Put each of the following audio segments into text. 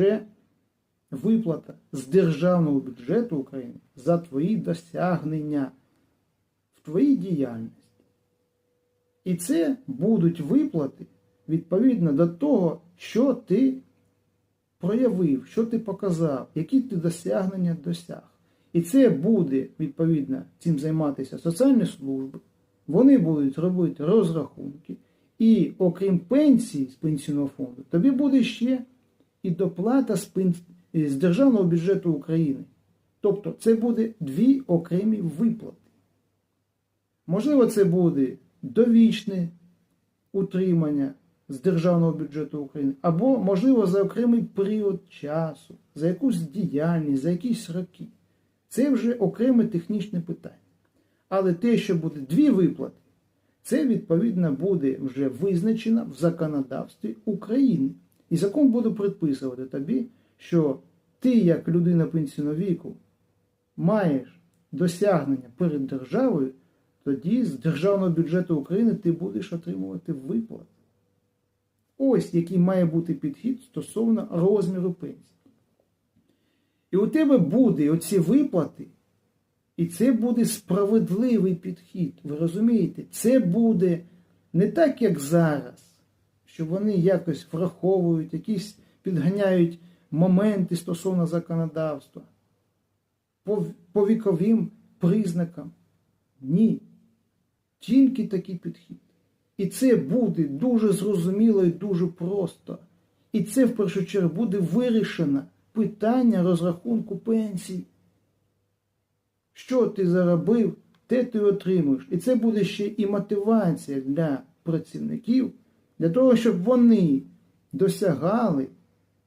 вже виплата з державного бюджету України за твої досягнення в твоїй діяльності. І це будуть виплати відповідно до того, що ти проявив, що ти показав, які ти досягнення досяг. І це буде, відповідно, цим займатися соціальні служби. Вони будуть робити розрахунки. І окрім пенсії з пенсійного фонду, тобі буде ще і доплата з, Державного бюджету України. Тобто це буде дві окремі виплати. Можливо, це буде довічне утримання з Державного бюджету України, або, можливо, за окремий період часу, за якусь діяльність, за якісь роки. Це вже окреме технічне питання. Але те, що буде дві виплати, це відповідно буде вже визначено в законодавстві України. І закон буде предписувати тобі, що ти, як людина пенсійного віку, маєш досягнення перед державою, тоді з Державного бюджету України ти будеш отримувати виплати. Ось який має бути підхід стосовно розміру пенсії. І у тебе буде оці виплати, і це буде справедливий підхід. Ви розумієте? Це буде не так, як зараз, що вони якось враховують, якісь підганяють моменти стосовно законодавства по, по віковим признакам. Ні. Тільки такий підхід. І це буде дуже зрозуміло і дуже просто. І це в першу чергу буде вирішено питання розрахунку пенсій. Що ти заробив, те ти отримуєш. І це буде ще і мотивація для працівників, для того, щоб вони досягали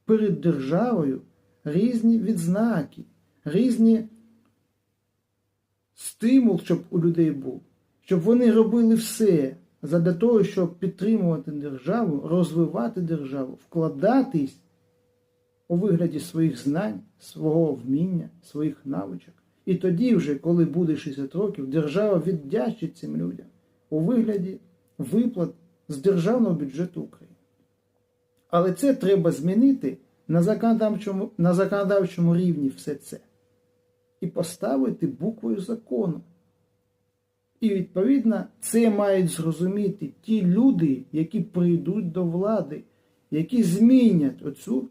перед державою різні відзнаки, різні стимул, щоб у людей був, щоб вони робили все задля того, щоб підтримувати державу, розвивати державу, вкладатись у вигляді своїх знань, свого вміння, своїх навичок. І тоді, вже, коли буде 60 років, держава віддячить цим людям у вигляді виплат з державного бюджету України. Але це треба змінити на законодавчому, на законодавчому рівні все це. І поставити буквою закону. І, відповідно, це мають зрозуміти ті люди, які прийдуть до влади, які змінять оцю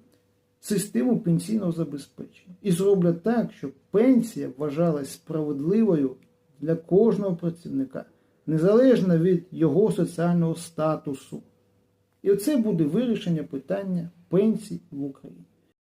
систему пенсійного забезпечення. І зроблять так, щоб пенсія вважалась справедливою для кожного працівника, незалежно від його соціального статусу. І це буде вирішення питання пенсій в Україні.